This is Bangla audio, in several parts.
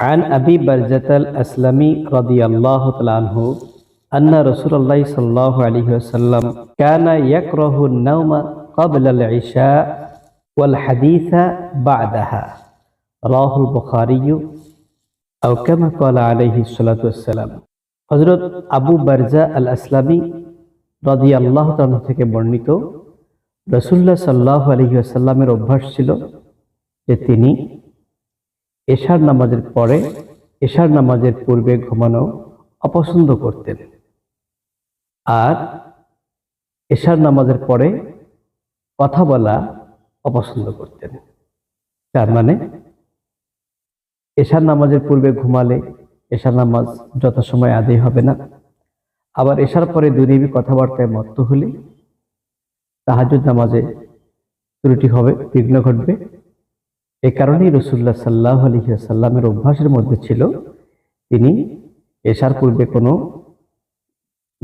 عن أبي برزة الأسلمي رضي الله تعالى عنه أن رسول الله صلى الله عليه وسلم كان يكره النوم قبل العشاء والحديث بعدها رواه البخاري أو كما قال عليه الصلاة والسلام হজরত আবু বারজা আল আসলামী রদি আল্লাহ থেকে বর্ণিত রসুল্লাহ সাল্লাহ আলহি আসাল্লামের অভ্যাস ছিল যে তিনি এশার নামাজের পরে এশার নামাজের পূর্বে ঘুমানো অপছন্দ করতেন। আর এশার নামাজের পরে কথা বলা অপছন্দ করতেন। তার মানে এশার নামাজের পূর্বে ঘুমালে এশার নামাজ যথাসময় আদায় হবে না। আবার এশার পরে দুনিবি কথাবার্তায় মত্ত হলে তাহাজুদ নামাজে ত্রুটি হবে, বিঘ্ন ঘটবে। এ কারণেই রসুল্লাহ সাল্লাহ আলহিহাসাল্লামের অভ্যাসের মধ্যে ছিল, তিনি এশার পূর্বে কোনো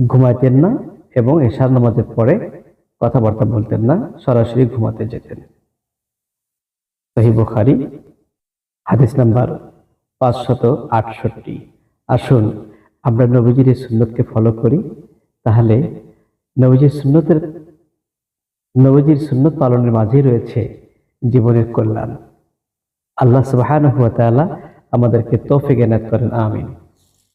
ঘুমাইতেন না এবং এশার নামাজের পরে কথাবার্তা বলতেন না, সরাসরি ঘুমাতে যেতেন। সহি বুখারি, হাদিস নাম্বার পাঁচশত আটষট্টি। আসুন, আমরা নবীজির সুন্নতকে ফলো করি। তাহলে, নবীজির সুন্নতের, নবীজির সুন্নত পালনের মাঝেই রয়েছে জীবনের কল্যাণ। আল্লাহ সুবাহান হুয়া তাআলা আমাদেরকে তৌফিক এনায়ত করেন আমিন